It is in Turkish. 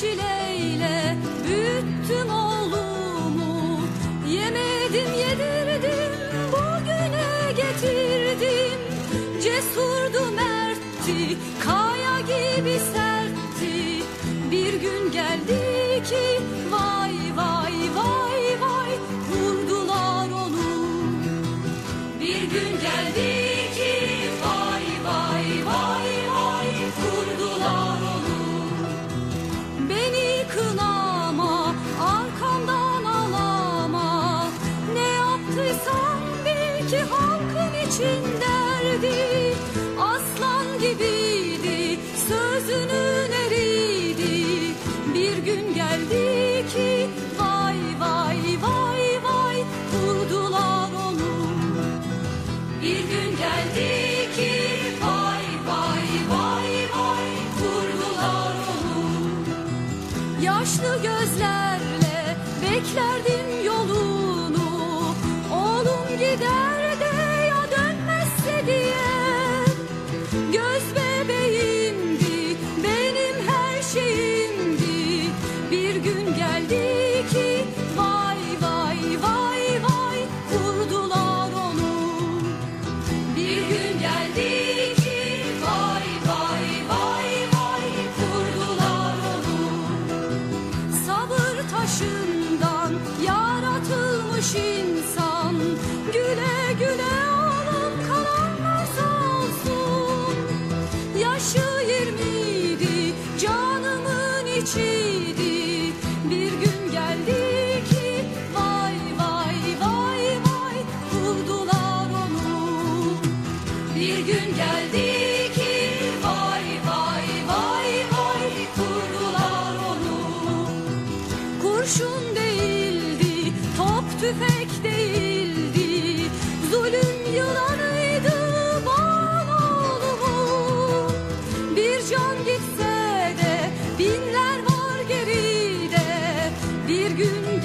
çileyle büyüttüm oğlumu. Yemedim yedirdim bugüne getirdim. Cesurdu mertti kaya gibi sertti. Bir gün geldi ki Yüreğimin aslan gibiydi Sözünün eriydi. Bir gün geldi ki vay vay vay vay Vurdular onu. Bir gün geldi ki vay vay vay vay Vurdular onu. Yaşlı gözlerle beklerdim yolunu. Oğlum gider yaratılmış insan Güle güle kalanlar sağ olsun. Yaşı yirmiydi canımın içiydi. Bir gün geldi ki vay vay vay vay kurdular onu. Bir gün geldi top tüfek değildi. Zulüm yılanıydı bal oğlumun Bir can gitse de binler var geride. Bir gün